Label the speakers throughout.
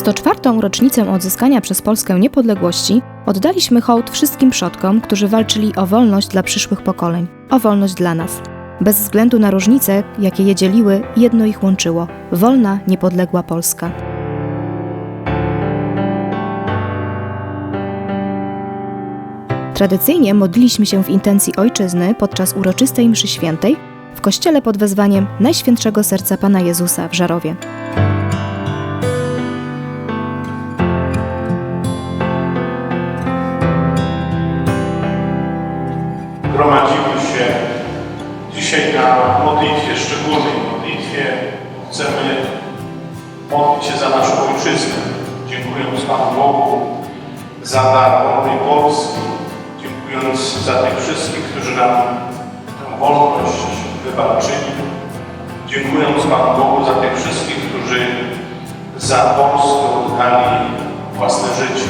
Speaker 1: 104. rocznicę odzyskania przez Polskę niepodległości oddaliśmy hołd wszystkim przodkom, którzy walczyli o wolność dla przyszłych pokoleń, o wolność dla nas. Bez względu na różnice, jakie je dzieliły, jedno ich łączyło wolna, niepodległa Polska. Tradycyjnie modliliśmy się w intencji ojczyzny podczas uroczystej mszy świętej w kościele pod wezwaniem Najświętszego Serca Pana Jezusa w Żarowie.
Speaker 2: Naszą ojczyznę. Dziękując Panu Bogu za dar wolnej Polski. Dziękując za tych wszystkich, którzy nam tę wolność wywalczyli. Dziękując Panu Bogu za tych wszystkich, którzy za Polskę oddali własne życie.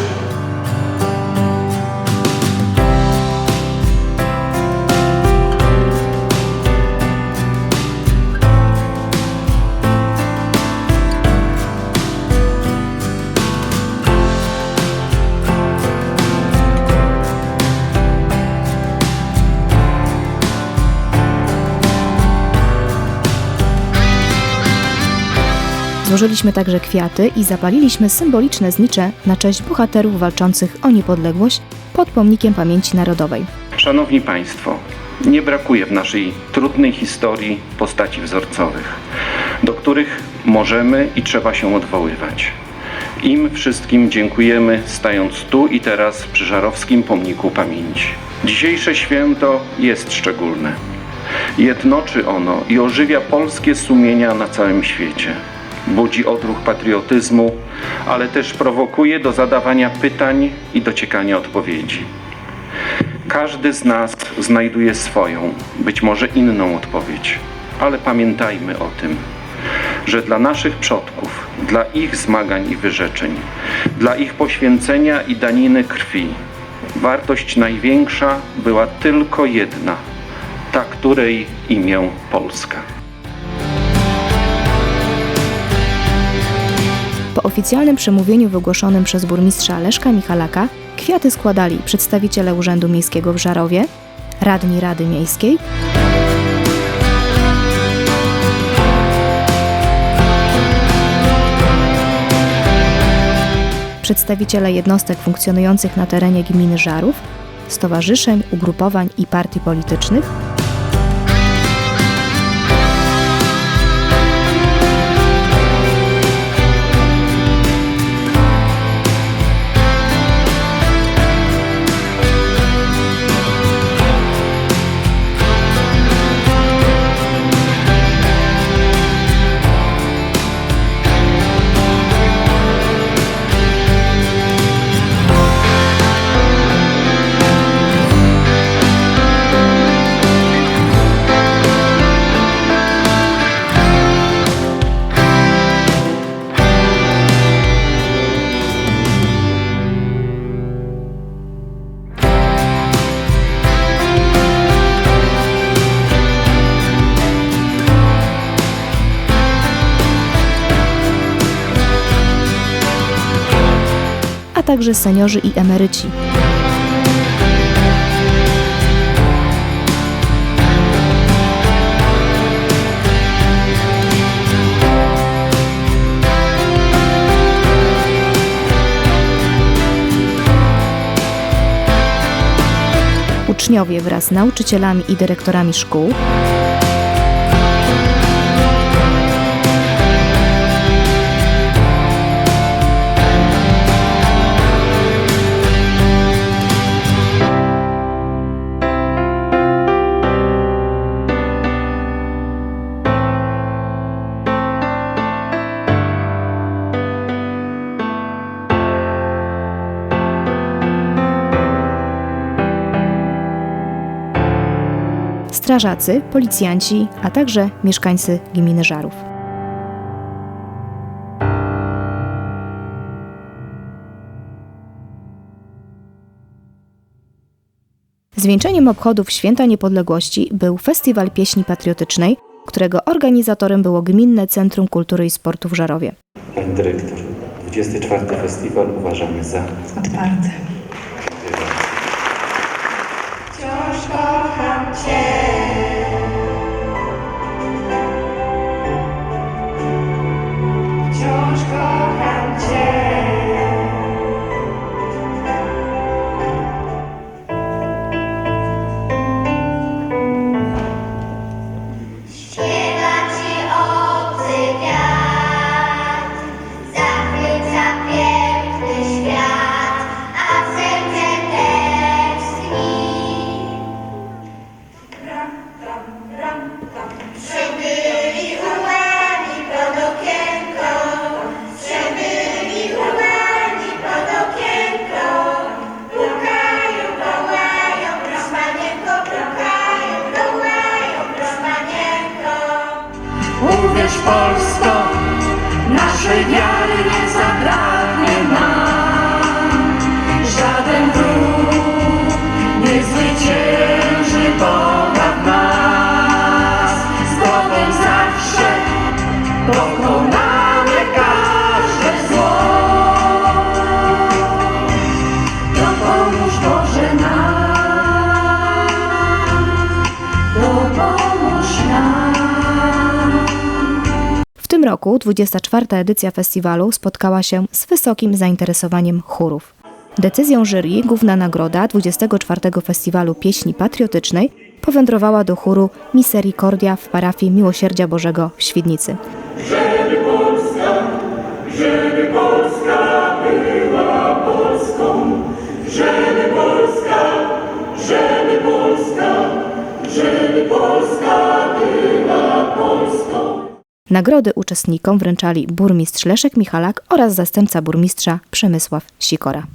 Speaker 1: Złożyliśmy także kwiaty i zapaliliśmy symboliczne znicze na cześć bohaterów walczących o niepodległość pod pomnikiem pamięci narodowej.
Speaker 3: Szanowni Państwo, nie brakuje w naszej trudnej historii postaci wzorcowych, do których możemy i trzeba się odwoływać. Im wszystkim dziękujemy, stając tu i teraz przy Żarowskim Pomniku Pamięci. Dzisiejsze święto jest szczególne. Jednoczy ono i ożywia polskie sumienia na całym świecie. Budzi odruch patriotyzmu, ale też prowokuje do zadawania pytań i dociekania odpowiedzi. Każdy z nas znajduje swoją, być może inną odpowiedź, ale pamiętajmy o tym, że dla naszych przodków, dla ich zmagań i wyrzeczeń, dla ich poświęcenia i daniny krwi, wartość największa była tylko jedna, ta której imię Polska.
Speaker 1: Oficjalnym przemówieniu wygłoszonym przez burmistrza Leszka Michalaka kwiaty składali przedstawiciele Urzędu Miejskiego w Żarowie, radni Rady Miejskiej, przedstawiciele jednostek funkcjonujących na terenie gminy Żarów, stowarzyszeń, ugrupowań i partii politycznych, także seniorzy i emeryci. Uczniowie wraz z nauczycielami i dyrektorami szkół, strażacy, policjanci, a także mieszkańcy gminy Żarów. Zwieńczeniem obchodów Święta Niepodległości był Festiwal Pieśni Patriotycznej, którego organizatorem było Gminne Centrum Kultury i Sportu w Żarowie.
Speaker 4: Pani dyrektor, 24 festiwal uważamy za
Speaker 5: Otwarte.
Speaker 6: Naszej
Speaker 1: tym roku 24. edycja festiwalu spotkała się z wysokim zainteresowaniem chórów. Decyzją jury główna nagroda 24. Festiwalu Pieśni Patriotycznej powędrowała do chóru Misericordia w parafii Miłosierdzia Bożego w Świdnicy. Nagrody uczestnikom wręczali burmistrz Leszek Michalak oraz zastępca burmistrza Przemysław Sikora.